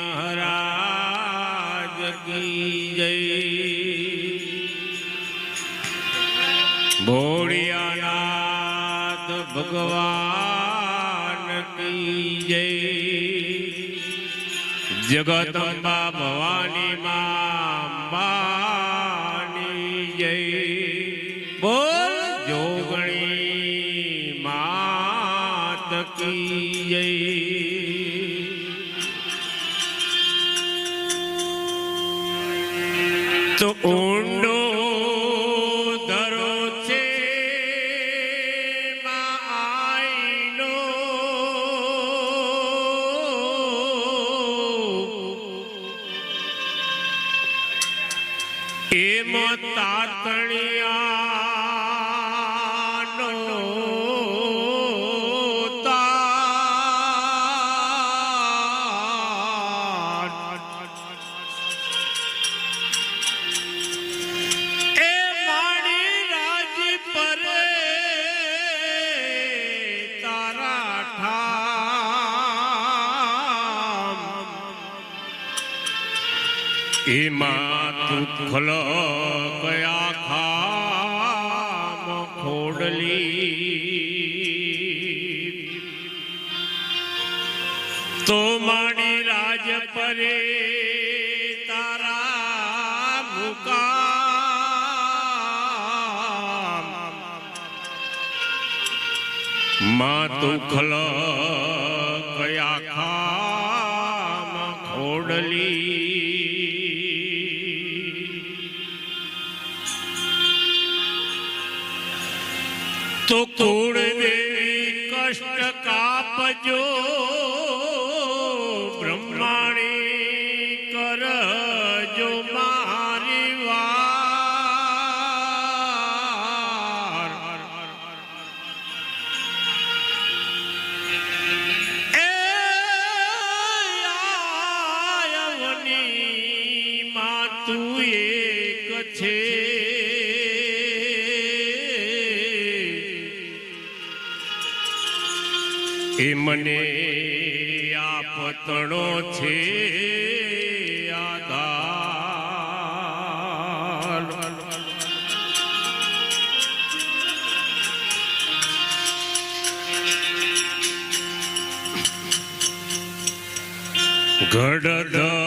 મહારાજ કી જય ભોળિયાનાથ ભગવાન કી જય જગદંબા ભવાની એમાં તું ખલક આખા ખોડલી? તો મારી રાજ પરે તારા મુકા માં તું ખલક ખોડલી? તો કુળદેવી કષ્ટ કાપજો. મને આ પતણો છે આધાર. ઘડ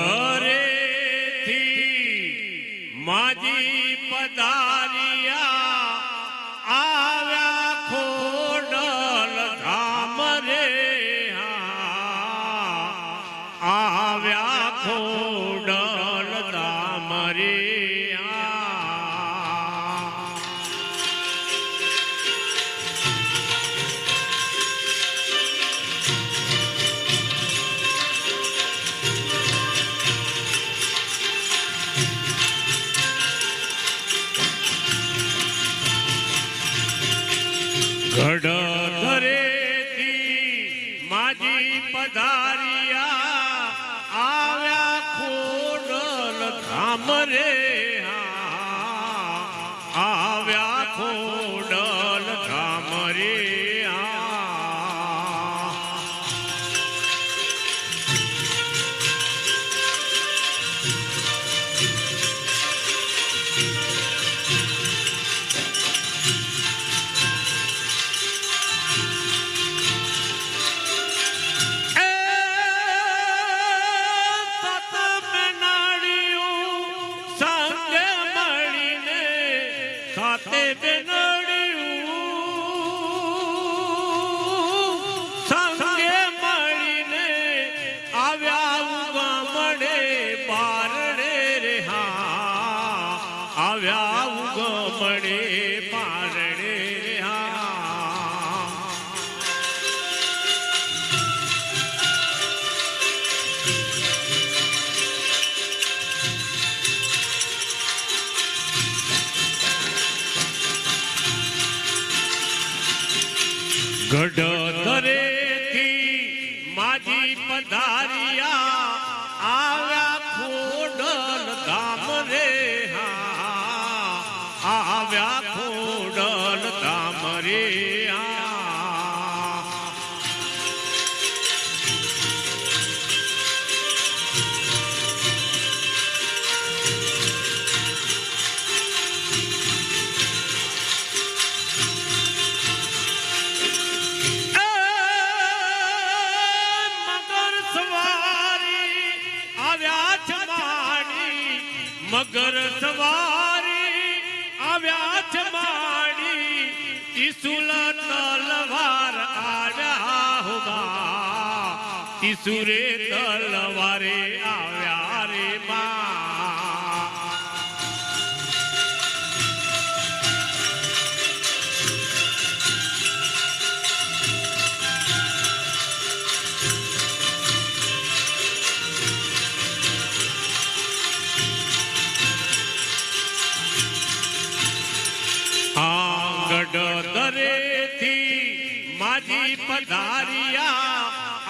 પધારિયા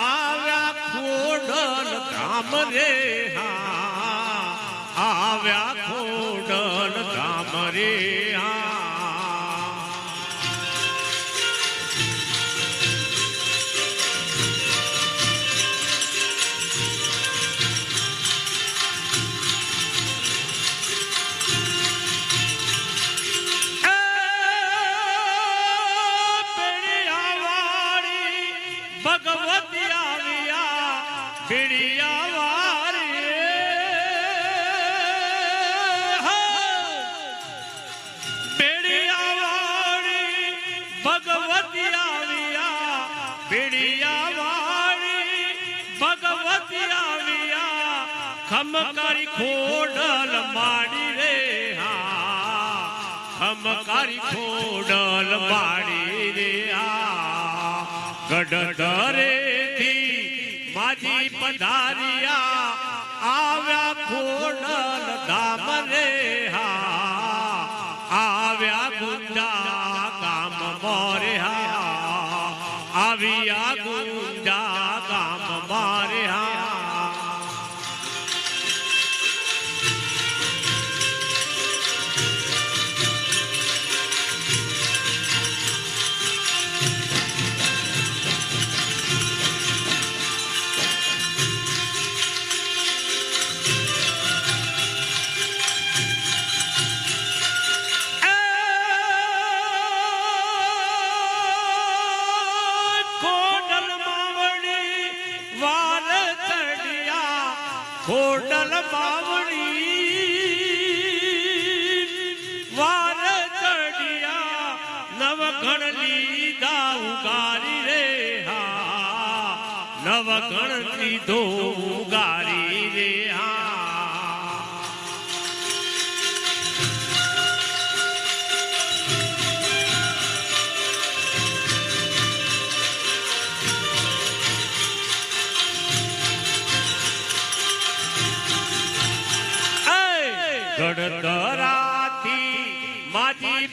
આવ્યા ખોડલ ગામ રે હા. આવ્યા ખોડલ ગામ રે હા. મારી ખોડલ મારી રે આ. ગઢ દરેથી માજી પધારિયા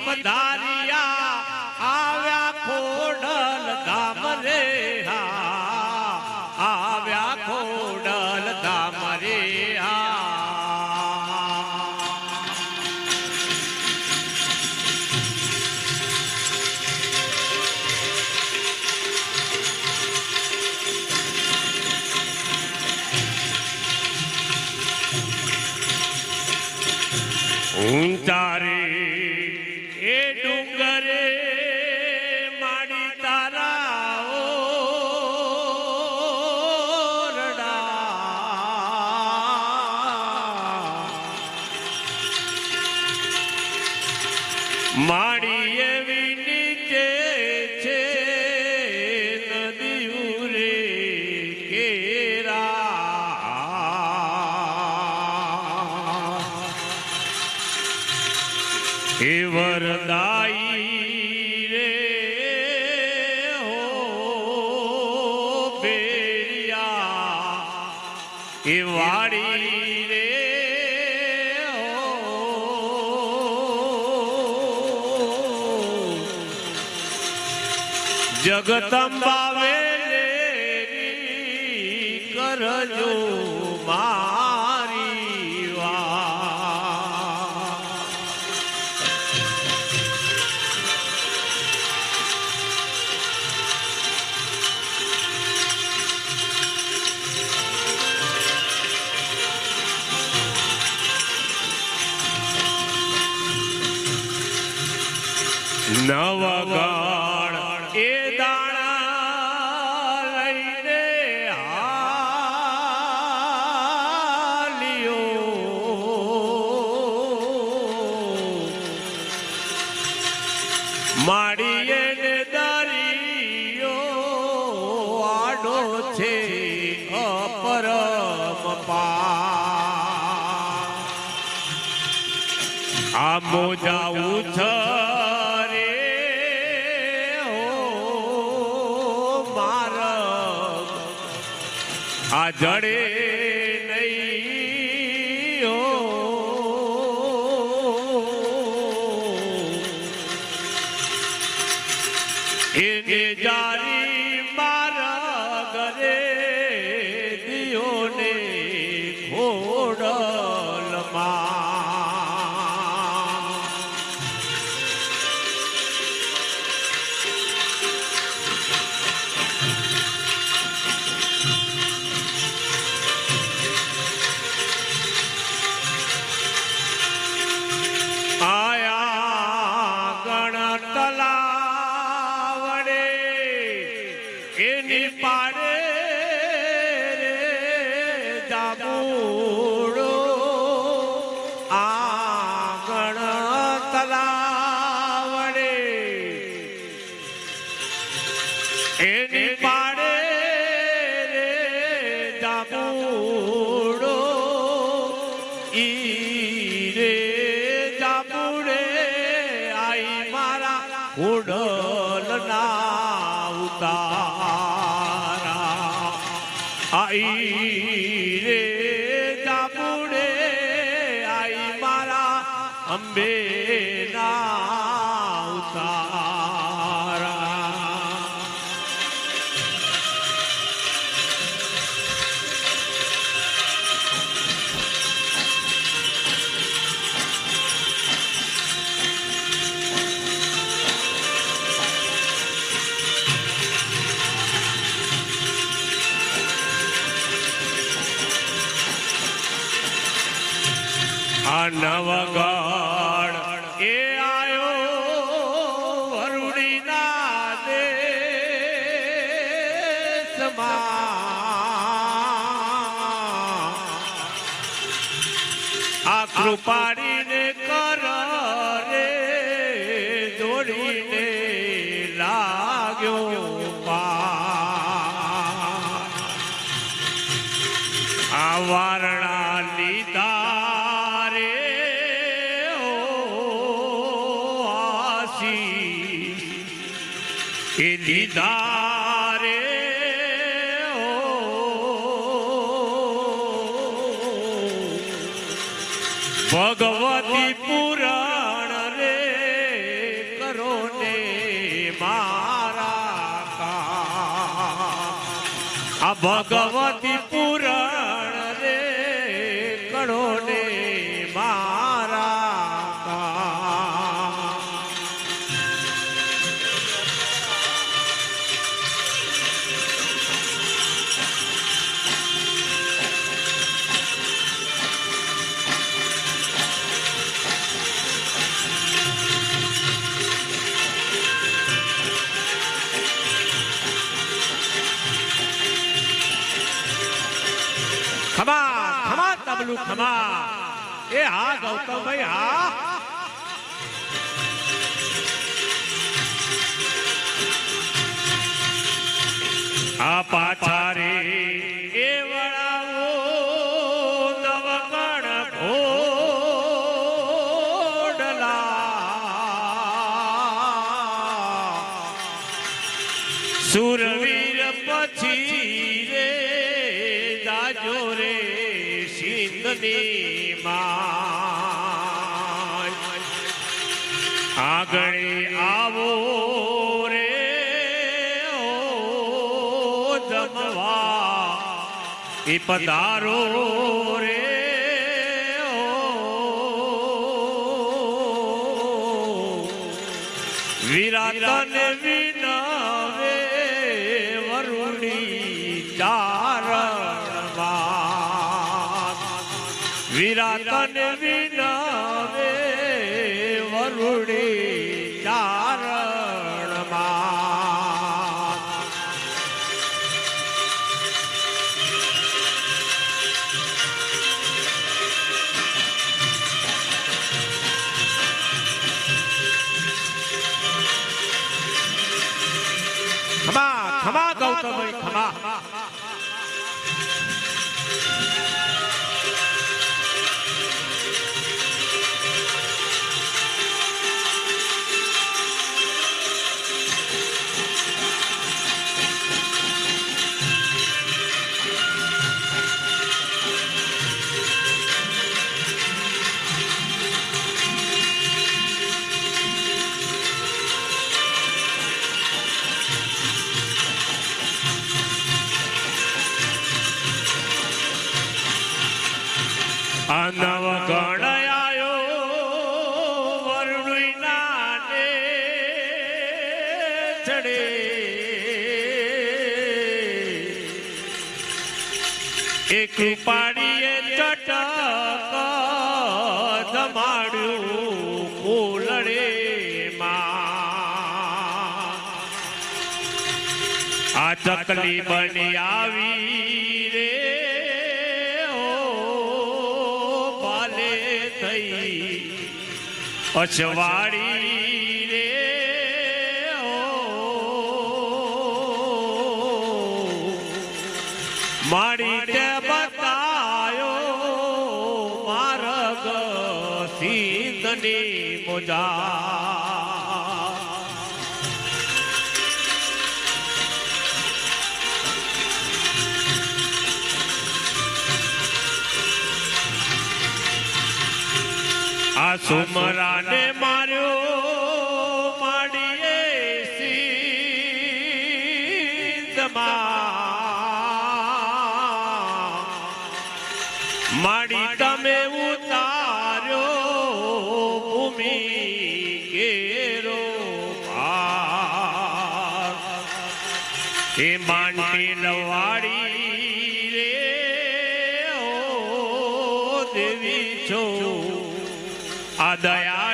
પધારિયા આવ્યા ખોડલ ધામ રે આવ્યા ખોડલ ધામ રે હા ઊંચારી એ વાડી રે જગતંબા નવગાણ. એ આ જડે આઈ રે જાબુડે આઈ મારા અંબે આ નવગણ એ લીધા રે ભગવતી પુરાણ રે કરો ને મારા આ ભગવતી ખમા. એ હા, ગૌતમભાઈ, હા. આ પાછા રે એ વળાવો નવગણ ઘોડલા સુરવીર પછી રે સિંધની માં આગળ આવો રે ઓ એ પધારો રે. વિરન વિનાવે વરુણી ચારણમાં. ખમા ખમા ગૌતમ ખમા. જમાડ્યું ફૂલડે આ ચકલી બની આવી રે ઓ પાલે થઈ. અછવાડી જા આ સુમરાને માર્યો. Adaya. Adaya.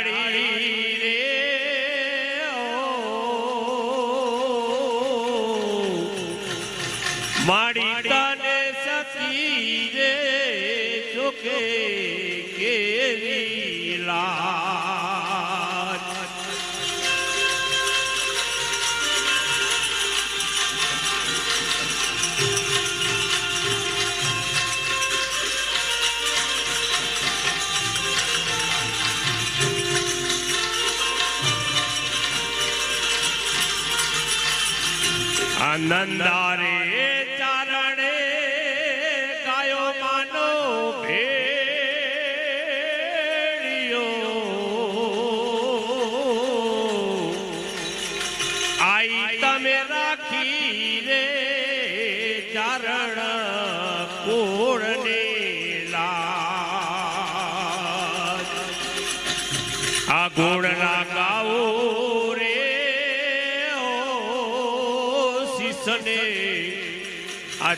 नंदारे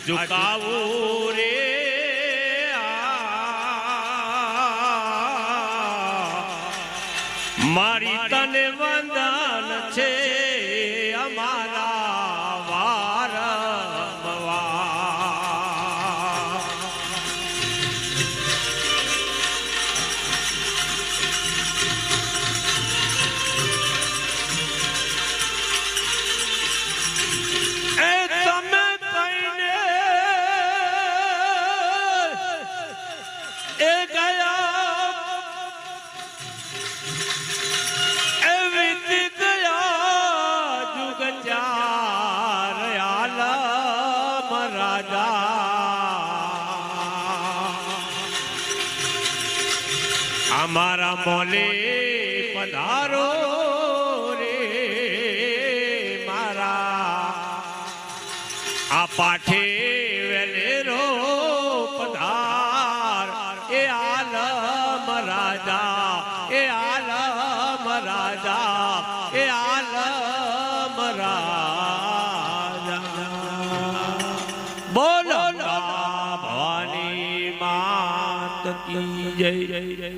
ઝુકાવો રે મારી તને વંદન છે અમારા રાજા અમારા મોલે પધારો રે મારા આ પાઠે yay, yay, yay.